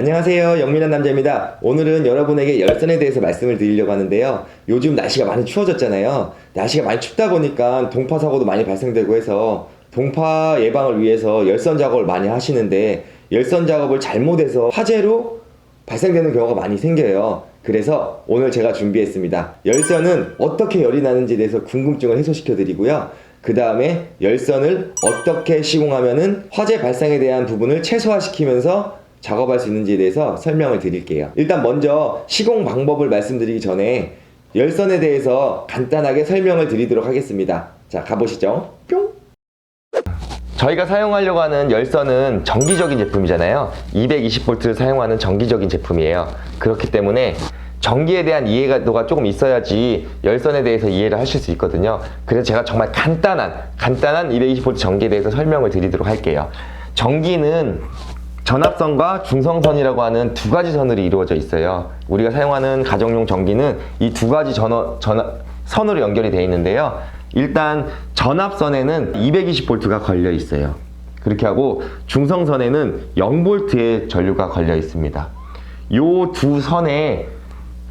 안녕하세요. 영민한 남자입니다. 오늘은 여러분에게 열선에 대해서 말씀을 드리려고 하는데요. 요즘 날씨가 많이 추워졌잖아요. 날씨가 많이 춥다 보니까 동파 사고도 많이 발생되고 해서 동파 예방을 위해서 열선 작업을 많이 하시는데 열선 작업을 잘못해서 화재로 발생되는 경우가 많이 생겨요. 그래서 오늘 제가 준비했습니다. 열선은 어떻게 열이 나는지에 대해서 궁금증을 해소시켜 드리고요. 그 다음에 열선을 어떻게 시공하면은 화재 발생에 대한 부분을 최소화시키면서 작업할 수 있는지에 대해서 설명을 드릴게요. 일단 먼저 시공 방법을 말씀드리기 전에 열선에 대해서 간단하게 설명을 드리도록 하겠습니다. 자, 가보시죠. 뿅! 저희가 사용하려고 하는 열선은 정기적인 제품이잖아요. 220V를 사용하는 정기적인 제품이에요. 그렇기 때문에 전기에 대한 이해도가 조금 있어야지 열선에 대해서 이해를 하실 수 있거든요. 그래서 제가 정말 간단한, 간단한 220V 전기에 대해서 설명을 드리도록 할게요. 전기는 전압선과 중성선이라고 하는 두 가지 선으로 이루어져 있어요. 우리가 사용하는 가정용 전기는 이 두 가지 전원, 전압, 선으로 연결이 되어 있는데요. 일단 전압선에는 220V가 걸려 있어요. 그렇게 하고 중성선에는 0V의 전류가 걸려 있습니다. 요 두 선의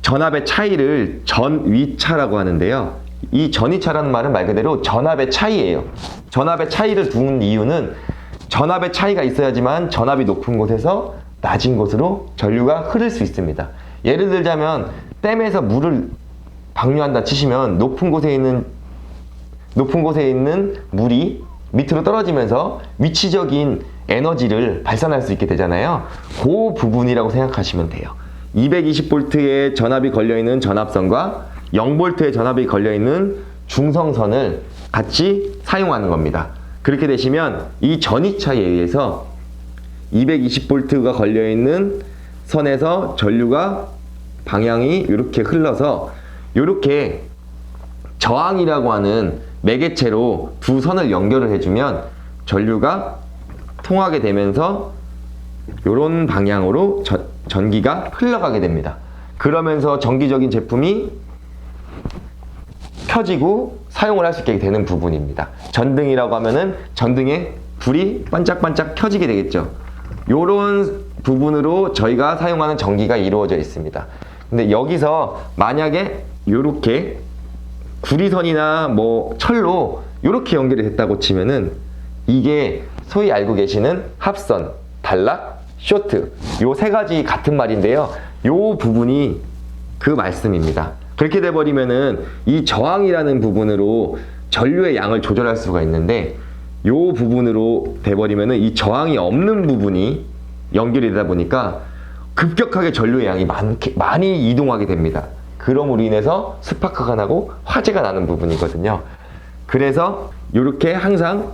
전압의 차이를 전위차라고 하는데요. 이 전위차라는 말은 말 그대로 전압의 차이예요. 전압의 차이를 둔 이유는 전압의 차이가 있어야지만 전압이 높은 곳에서 낮은 곳으로 전류가 흐를 수 있습니다. 예를 들자면 댐에서 물을 방류한다 치시면 높은 곳에 있는 높은 곳에 있는 물이 밑으로 떨어지면서 위치적인 에너지를 발산할 수 있게 되잖아요. 그 부분이라고 생각하시면 돼요. 220V의 전압이 걸려있는 전압선과 0V의 전압이 걸려있는 중성선을 같이 사용하는 겁니다. 그렇게 되시면 이 전위차에 의해서 220V가 걸려있는 선에서 전류가 방향이 이렇게 흘러서 이렇게 저항이라고 하는 매개체로 두 선을 연결을 해주면 전류가 통하게 되면서 이런 방향으로 전, 전기가 흘러가게 됩니다. 그러면서 전기적인 제품이 켜지고 사용을 할 수 있게 되는 부분입니다. 전등이라고 하면은 전등에 불이 반짝반짝 켜지게 되겠죠. 이런 부분으로 저희가 사용하는 전기가 이루어져 있습니다. 근데 여기서 만약에 이렇게 구리선이나 뭐 철로 이렇게 연결이 됐다고 치면은 이게 소위 알고 계시는 합선, 단락, 쇼트 요 세 가지 같은 말인데요. 요 부분이 그 말씀입니다. 그렇게 돼 버리면은 이 저항이라는 부분으로 전류의 양을 조절할 수가 있는데 요 부분으로 돼 버리면은 이 저항이 없는 부분이 연결이 되다 보니까 급격하게 전류의 양이 많게, 많이 이동하게 됩니다. 그럼으로 인해서 스파크가 나고 화재가 나는 부분이거든요. 그래서 이렇게 항상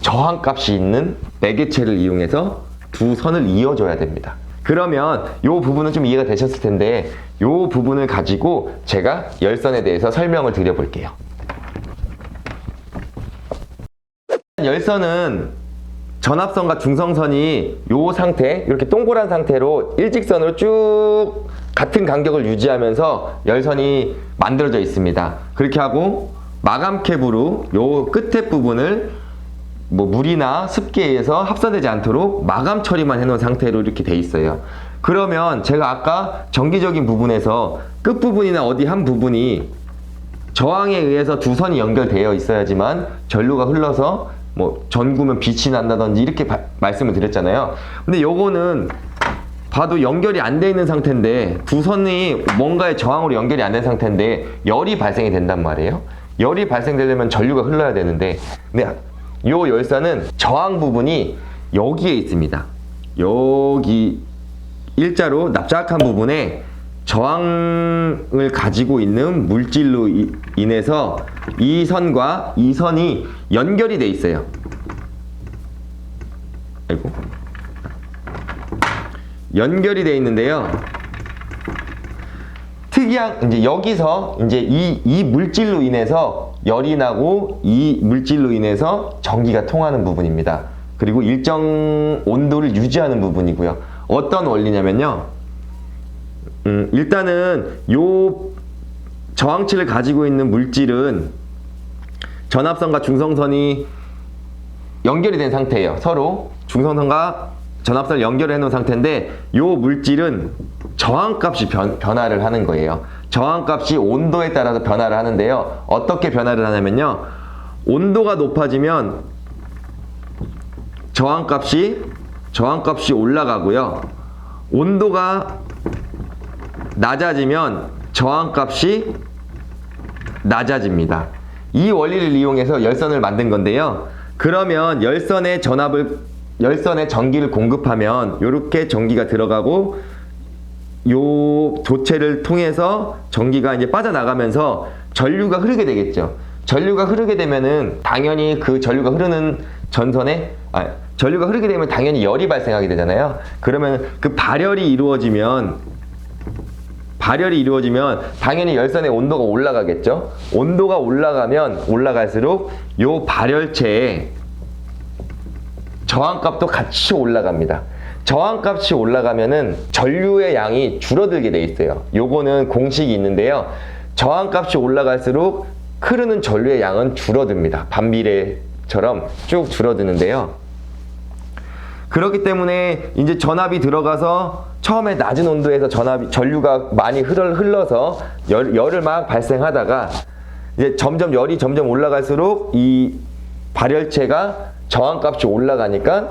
저항값이 있는 매개체를 이용해서 두 선을 이어줘야 됩니다. 그러면 이 부분은 좀 이해가 되셨을 텐데 이 부분을 가지고 제가 열선에 대해서 설명을 드려볼게요. 열선은 전압선과 중성선이 이 상태 이렇게 동그란 상태로 일직선으로 쭉 같은 간격을 유지하면서 열선이 만들어져 있습니다. 그렇게 하고 마감 캡으로 요 끝에 부분을 뭐 물이나 습기에 의해서 합선되지 않도록 마감 처리만 해놓은 상태로 이렇게 돼 있어요. 그러면 제가 아까 전기적인 부분에서 끝 부분이나 어디 한 부분이 저항에 의해서 두 선이 연결되어 있어야지만 전류가 흘러서 뭐 전구면 빛이 난다든지 이렇게 바- 말씀을 드렸잖아요. 근데 요거는 봐도 연결이 안 돼 있는 상태인데 두 선이 뭔가의 저항으로 연결이 안 된 상태인데 열이 발생이 된단 말이에요. 열이 발생되려면 전류가 흘러야 되는데 근데 요 열선은 저항 부분이 여기에 있습니다. 여기 일자로 납작한 부분에 저항을 가지고 있는 물질로 이- 인해서 이 선과 이 선이 연결이 돼 있어요. 아이고. 연결이 돼 있는데요. 특이한 이제 여기서 이제 이, 이 물질로 인해서 열이 나고 이 물질로 인해서 전기가 통하는 부분입니다. 그리고 일정 온도를 유지하는 부분이고요. 어떤 원리냐면요. 음, 일단은 요 저항치를 가지고 있는 물질은 전압선과 중성선이 연결이 된 상태예요. 서로 중성선과 전압선을 연결해 놓은 상태인데 요 물질은 저항값이 변, 변화를 하는 거예요. 저항값이 온도에 따라서 변화를 하는데요. 어떻게 변화를 하냐면요. 온도가 높아지면 저항값이 저항값이 올라가고요. 온도가 낮아지면 저항값이 낮아집니다. 이 원리를 이용해서 열선을 만든 건데요. 그러면 열선에 전압을 열선에 전기를 공급하면 이렇게 전기가 들어가고 요 도체를 통해서 전기가 이제 빠져나가면서 전류가 흐르게 되겠죠. 전류가 흐르게 되면은 당연히 그 전류가 흐르는 전선에 아, 전류가 흐르게 되면 당연히 열이 발생하게 되잖아요. 그러면 그 발열이 이루어지면 발열이 이루어지면 당연히 열선의 온도가 올라가겠죠. 온도가 올라가면 올라갈수록 요 발열체의 저항값도 같이 올라갑니다. 저항값이 올라가면은 전류의 양이 줄어들게 돼 있어요. 요거는 공식이 있는데요. 저항값이 올라갈수록 흐르는 전류의 양은 줄어듭니다. 반비례처럼 쭉 줄어드는데요. 그렇기 때문에 이제 전압이 들어가서 처음에 낮은 온도에서 전압이 전류가 많이 흘러, 흘러서 열, 열을 막 발생하다가 이제 점점 열이 점점 올라갈수록 이 발열체가 저항값이 올라가니까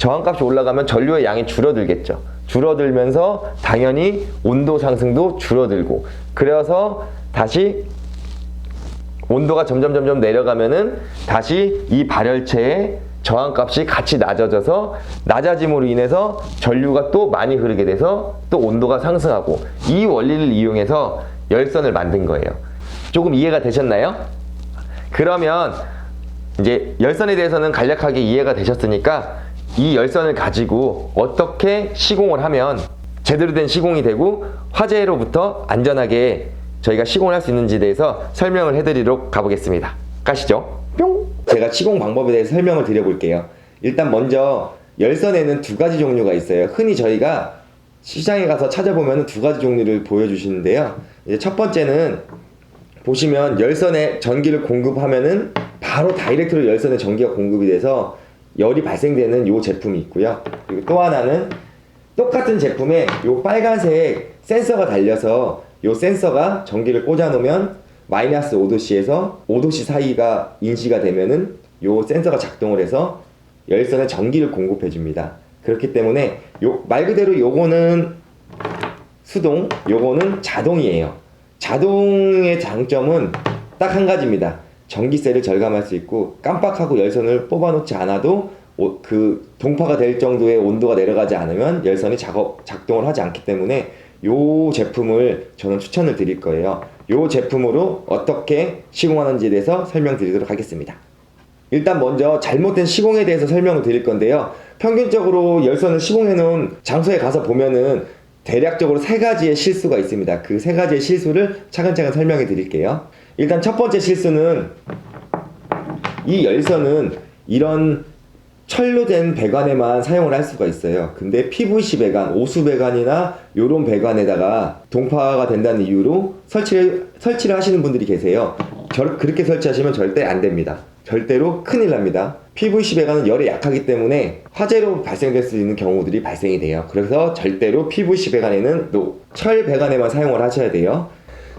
저항값이 올라가면 전류의 양이 줄어들겠죠. 줄어들면서 당연히 온도 상승도 줄어들고 그래서 다시 온도가 점점 점점 내려가면은 다시 이 발열체의 저항값이 같이 낮아져서 낮아짐으로 인해서 전류가 또 많이 흐르게 돼서 또 온도가 상승하고 이 원리를 이용해서 열선을 만든 거예요. 조금 이해가 되셨나요? 그러면 이제 열선에 대해서는 간략하게 이해가 되셨으니까 이 열선을 가지고 어떻게 시공을 하면 제대로 된 시공이 되고 화재로부터 안전하게 저희가 시공을 할 수 있는지에 대해서 설명을 해드리도록 가보겠습니다. 가시죠. 뿅! 제가 시공 방법에 대해서 설명을 드려볼게요. 일단 먼저 열선에는 두 가지 종류가 있어요. 흔히 저희가 시장에 가서 찾아보면 두 가지 종류를 보여주시는데요. 이제 첫 번째는 보시면 열선에 전기를 공급하면은 바로 다이렉트로 열선에 전기가 공급이 돼서 열이 발생되는 요 제품이 있고요. 그리고 또 하나는 똑같은 제품에 요 빨간색 센서가 달려서 요 센서가 전기를 꽂아 놓으면 마이너스 5도씨에서 5도씨 사이가 인시가 되면은 요 센서가 작동을 해서 열선에 전기를 공급해 줍니다. 그렇기 때문에 요 말 그대로 요거는 수동, 요거는 자동이에요. 자동의 장점은 딱 한 가지입니다. 전기세를 절감할 수 있고 깜빡하고 열선을 뽑아놓지 않아도 오- 그 동파가 될 정도의 온도가 내려가지 않으면 열선이 작업 작동을 하지 않기 때문에 요 제품을 저는 추천을 드릴 거예요. 요 제품으로 어떻게 시공하는지에 대해서 설명드리도록 하겠습니다. 일단 먼저 잘못된 시공에 대해서 설명을 드릴 건데요. 평균적으로 열선을 시공해 놓은 장소에 가서 보면은 대략적으로 세 가지의 실수가 있습니다. 그 세 가지의 실수를 차근차근 설명해 드릴게요. 일단 첫 번째 실수는 이 열선은 이런 철로 된 배관에만 사용을 할 수가 있어요. 근데 PVC 배관, 오수 배관이나 요런 배관에다가 동파가 된다는 이유로 설치를, 설치를 하시는 분들이 계세요. 절, 그렇게 설치하시면 절대 안 됩니다. 절대로 큰일 납니다. PVC 배관은 열에 약하기 때문에 화재로 발생될 수 있는 경우들이 발생이 돼요. 그래서 절대로 PVC 배관에는 또철 배관에만 사용을 하셔야 돼요.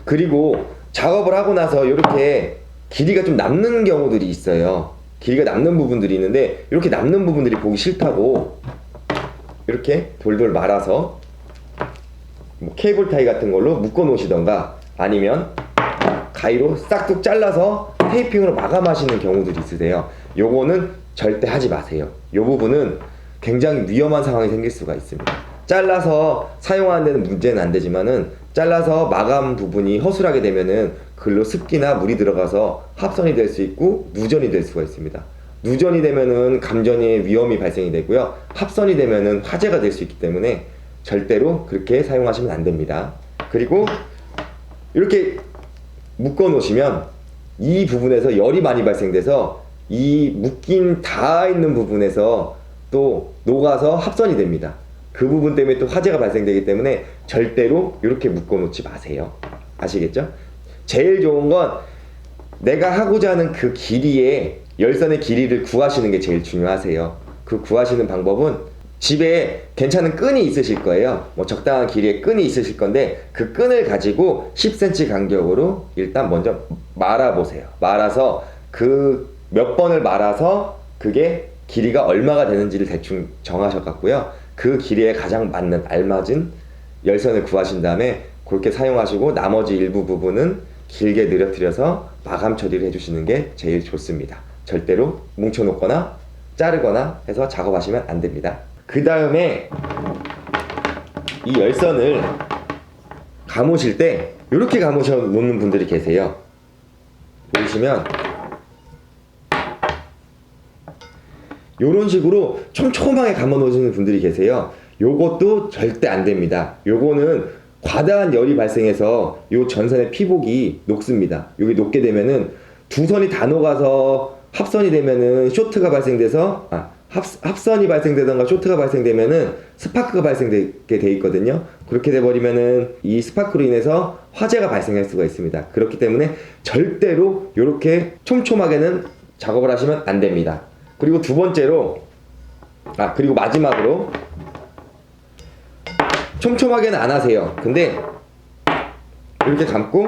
그리고 작업을 하고 나서 이렇게 길이가 좀 남는 경우들이 있어요. 길이가 남는 부분들이 있는데 이렇게 남는 부분들이 보기 싫다고 이렇게 돌돌 말아서 뭐 케이블 타이 같은 걸로 묶어 놓으시던가 아니면 가위로 싹둑 잘라서 테이핑으로 마감하시는 경우들이 있으세요. 요거는 절대 하지 마세요. 요 부분은 굉장히 위험한 상황이 생길 수가 있습니다. 잘라서 사용하는 데는 문제는 안 되지만은 잘라서 마감 부분이 허술하게 되면은 글로 습기나 물이 들어가서 합선이 될 수 있고 누전이 될 수가 있습니다. 누전이 되면은 감전의 위험이 발생이 되고요. 합선이 되면은 화재가 될 수 있기 때문에 절대로 그렇게 사용하시면 안 됩니다. 그리고 이렇게 묶어 놓으시면 이 부분에서 열이 많이 발생돼서 이 묶인 닿아 있는 부분에서 또 녹아서 합선이 됩니다. 그 부분 때문에 또 화재가 발생되기 때문에 절대로 이렇게 묶어 놓지 마세요. 아시겠죠? 제일 좋은 건 내가 하고자 하는 그 길이의 열선의 길이를 구하시는 게 제일 중요하세요. 그 구하시는 방법은 집에 괜찮은 끈이 있으실 거예요. 뭐 적당한 길이의 끈이 있으실 건데 그 끈을 가지고 10cm 간격으로 일단 먼저 말아 보세요. 말아서 그 몇 번을 말아서 그게 길이가 얼마가 되는지를 대충 정하셔 갖고요. 그 길이에 가장 맞는 알맞은 열선을 구하신 다음에 그렇게 사용하시고 나머지 일부 부분은 길게 늘어뜨려서 마감 처리를 해주시는 게 제일 좋습니다. 절대로 뭉쳐놓거나 자르거나 해서 작업하시면 안 됩니다. 그 다음에 이 열선을 감으실 때 이렇게 감으셔 놓는 분들이 계세요. 보시면 이런 식으로 촘촘하게 감아 놓으시는 분들이 계세요. 요것도 절대 안 됩니다. 요거는 과다한 열이 발생해서 요 전선의 피복이 녹습니다. 여기 녹게 되면은 두 선이 다 녹아서 합선이 되면은 쇼트가 발생돼서 아, 합, 합선이 발생되던가 쇼트가 발생되면은 스파크가 발생되게 돼 있거든요. 그렇게 돼 버리면은 이 스파크로 인해서 화재가 발생할 수가 있습니다. 그렇기 때문에 절대로 이렇게 촘촘하게는 작업을 하시면 안 됩니다. 그리고 두 번째로 아 그리고 마지막으로 촘촘하게는 안 하세요. 근데 이렇게 감고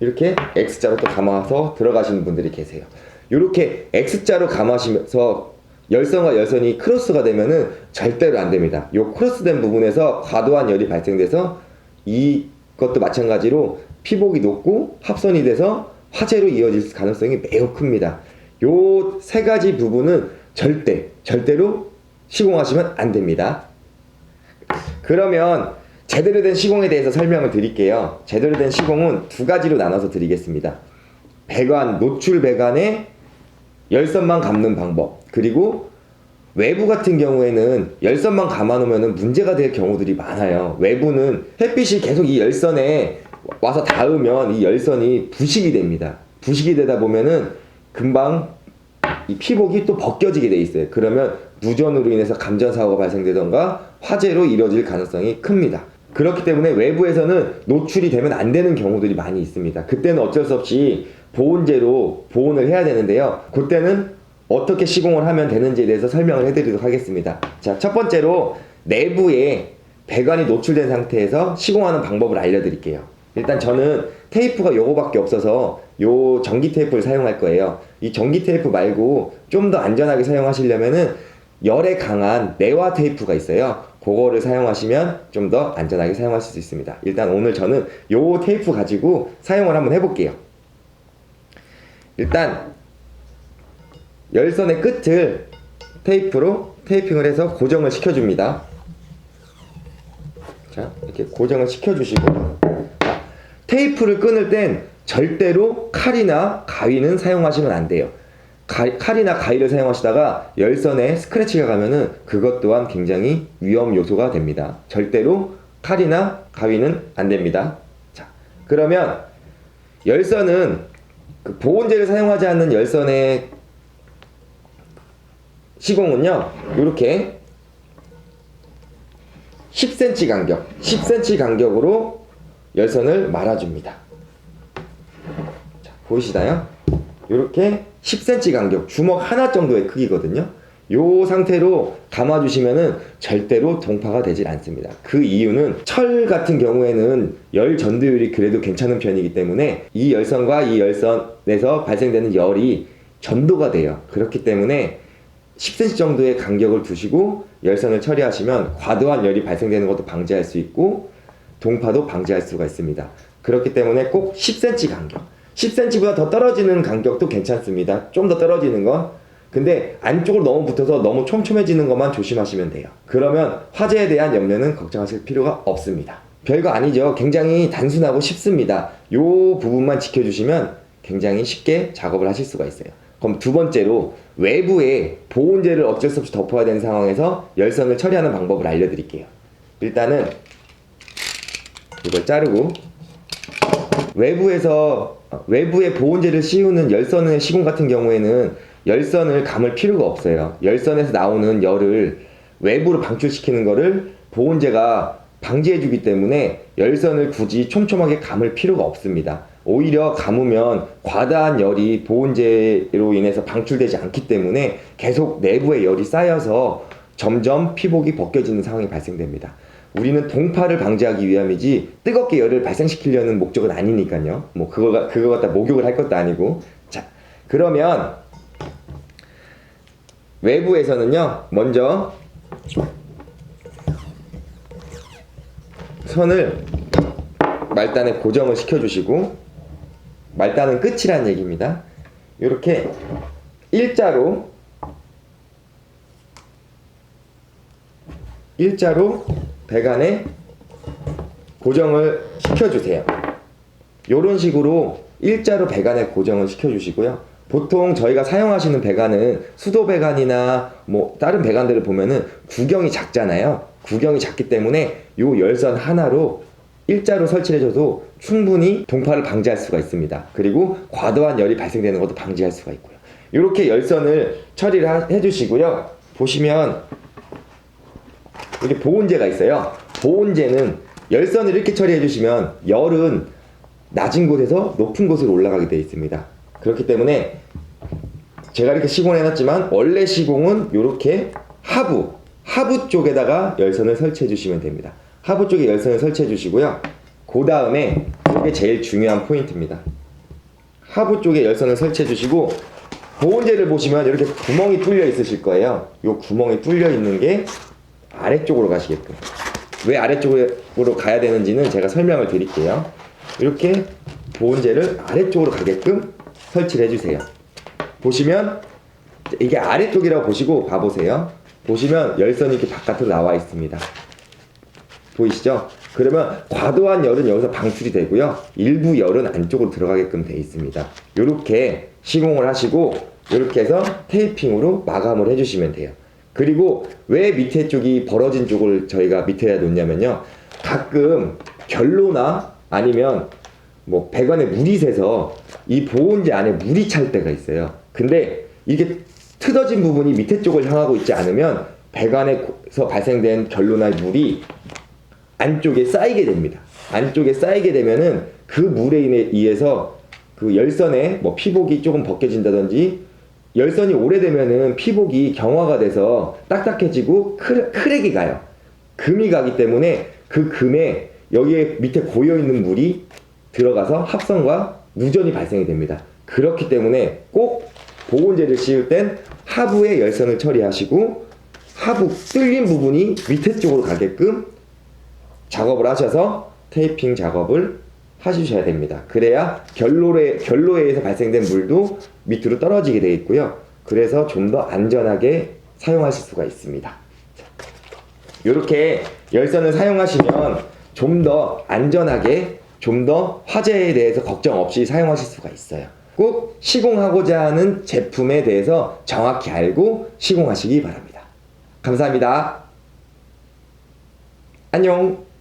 이렇게 X자로 또 감아서 들어가시는 분들이 계세요. 이렇게 X자로 감아시면서 열선과 열선이 크로스가 되면은 절대로 안 됩니다. 이 크로스된 부분에서 과도한 열이 발생돼서 이것도 마찬가지로 피복이 높고 합선이 돼서 화재로 이어질 가능성이 매우 큽니다. 요 세 가지 부분은 절대 절대로 시공하시면 안 됩니다. 그러면 제대로 된 시공에 대해서 설명을 드릴게요. 제대로 된 시공은 두 가지로 나눠서 드리겠습니다. 배관, 노출 배관에 열선만 감는 방법. 그리고 외부 같은 경우에는 열선만 감아 놓으면 문제가 될 경우들이 많아요. 외부는 햇빛이 계속 이 열선에 와서 닿으면 이 열선이 부식이 됩니다. 부식이 되다 보면은 금방 이 피복이 또 벗겨지게 돼 있어요. 그러면 누전으로 인해서 감전 사고가 발생되던가 화재로 이뤄질 가능성이 큽니다. 그렇기 때문에 외부에서는 노출이 되면 안 되는 경우들이 많이 있습니다. 그때는 어쩔 수 없이 보온재로 보온을 해야 되는데요. 그때는 어떻게 시공을 하면 되는지에 대해서 설명을 해드리도록 하겠습니다. 자, 첫 번째로 내부에 배관이 노출된 상태에서 시공하는 방법을 알려드릴게요. 일단 저는 테이프가 요거밖에 없어서 요 전기 테이프를 사용할 거예요. 이 전기 테이프 말고 좀 더 안전하게 사용하시려면은 열에 강한 내화 테이프가 있어요. 그거를 사용하시면 좀 더 안전하게 사용하실 수 있습니다. 일단 오늘 저는 요 테이프 가지고 사용을 한번 해볼게요. 일단 열선의 끝을 테이프로 테이핑을 해서 고정을 시켜줍니다. 자, 이렇게 고정을 시켜주시고 자, 테이프를 끊을 땐 절대로 칼이나 가위는 사용하시면 안 돼요. 가- 칼이나 가위를 사용하시다가 열선에 스크래치가 가면은 그것 또한 굉장히 위험 요소가 됩니다. 절대로 칼이나 가위는 안 됩니다. 자, 그러면 열선은 그 보온재를 사용하지 않는 열선의 시공은요, 이렇게 10cm 간격, 10cm 간격으로 열선을 말아줍니다. 자, 보이시나요? 이렇게 10cm 간격, 주먹 하나 정도의 크기거든요. 요 상태로 감아주시면은 절대로 동파가 되질 않습니다. 그 이유는 철 같은 경우에는 열 전도율이 그래도 괜찮은 편이기 때문에 이 열선과 이 열선에서 발생되는 열이 전도가 돼요. 그렇기 때문에 10cm 정도의 간격을 두시고 열선을 처리하시면 과도한 열이 발생되는 것도 방지할 수 있고 동파도 방지할 수가 있습니다. 그렇기 때문에 꼭 10cm 간격, 10cm보다 더 떨어지는 간격도 괜찮습니다. 좀 더 떨어지는 건. 근데 안쪽으로 너무 붙어서 너무 촘촘해지는 것만 조심하시면 돼요. 그러면 화재에 대한 염려는 걱정하실 필요가 없습니다. 별거 아니죠. 굉장히 단순하고 쉽습니다. 요 부분만 지켜주시면 굉장히 쉽게 작업을 하실 수가 있어요. 그럼 두 번째로 외부에 보온재를 어쩔 수 없이 덮어야 되는 상황에서 열선을 처리하는 방법을 알려드릴게요. 일단은 이걸 자르고 외부에서 어, 외부에 보온재를 씌우는 열선의 시공 같은 경우에는 열선을 감을 필요가 없어요. 열선에서 나오는 열을 외부로 방출시키는 거를 보온재가 방지해주기 때문에 열선을 굳이 촘촘하게 감을 필요가 없습니다. 오히려 감으면 과다한 열이 보온재로 인해서 방출되지 않기 때문에 계속 내부에 열이 쌓여서 점점 피복이 벗겨지는 상황이 발생됩니다. 우리는 동파를 방지하기 위함이지 뜨겁게 열을 발생시키려는 목적은 아니니까요. 뭐 그거 그거 갖다 목욕을 할 것도 아니고. 자, 그러면 외부에서는요. 먼저 선을 말단에 고정을 시켜 주시고 말단은 끝이란 얘기입니다. 이렇게 일자로 일자로 배관에 고정을 시켜주세요. 이런 식으로 일자로 배관에 고정을 시켜주시고요. 보통 저희가 사용하시는 배관은 수도 배관이나 뭐 다른 배관들을 보면은 구경이 작잖아요. 구경이 작기 때문에 이 열선 하나로 일자로 설치해줘도 충분히 동파를 방지할 수가 있습니다. 그리고 과도한 열이 발생되는 것도 방지할 수가 있고요. 이렇게 열선을 처리를 하- 해주시고요. 보시면 이렇게 보온재가 있어요. 보온재는 열선을 이렇게 처리해 주시면 열은 낮은 곳에서 높은 곳으로 올라가게 되어 있습니다. 그렇기 때문에 제가 이렇게 시공해 놨지만 원래 시공은 이렇게 하부 하부 쪽에다가 열선을 설치해 주시면 됩니다. 하부 쪽에 열선을 설치해 주시고요. 그 다음에 이게 제일 중요한 포인트입니다. 하부 쪽에 열선을 설치해 주시고 보온재를 보시면 이렇게 구멍이 뚫려 있으실 거예요. 이 구멍이 뚫려 있는 게 아래쪽으로 가시게끔. 왜 아래쪽으로 가야 되는지는 제가 설명을 드릴게요. 이렇게 보온재를 아래쪽으로 가게끔 설치를 해주세요. 보시면 이게 아래쪽이라고 보시고 봐보세요. 보시면 열선이 이렇게 바깥으로 나와 있습니다. 보이시죠? 그러면 과도한 열은 여기서 방출이 되고요. 일부 열은 안쪽으로 들어가게끔 돼 있습니다. 이렇게 시공을 하시고 이렇게 해서 테이핑으로 마감을 해주시면 돼요. 그리고 왜 밑에 쪽이 벌어진 쪽을 저희가 밑에다 놓냐면요. 가끔 결로나 아니면 뭐 배관에 물이 새서 이 보온재 안에 물이 찰 때가 있어요. 근데 이게 틀어진 부분이 밑에 쪽을 향하고 있지 않으면 배관에서 발생된 결로나 물이 안쪽에 쌓이게 됩니다. 안쪽에 쌓이게 되면은 그 물에 의해서 그 열선에 뭐 피복이 조금 벗겨진다든지 열선이 오래되면은 피복이 경화가 돼서 딱딱해지고 크, 크랙이 가요. 금이 가기 때문에 그 금에 여기에 밑에 고여 있는 물이 들어가서 합성과 누전이 발생이 됩니다. 그렇기 때문에 꼭 보온재를 씌울 땐 하부에 열선을 처리하시고 하부 뚫린 부분이 밑에 쪽으로 가게끔 작업을 하셔서 테이핑 작업을 하셔야 됩니다. 그래야 결로에, 결로에 의해서 발생된 물도 밑으로 떨어지게 되어 있고요. 그래서 좀 더 안전하게 사용하실 수가 있습니다. 이렇게 열선을 사용하시면 좀 더 안전하게 좀 더 화재에 대해서 걱정 없이 사용하실 수가 있어요. 꼭 시공하고자 하는 제품에 대해서 정확히 알고 시공하시기 바랍니다. 감사합니다. 안녕.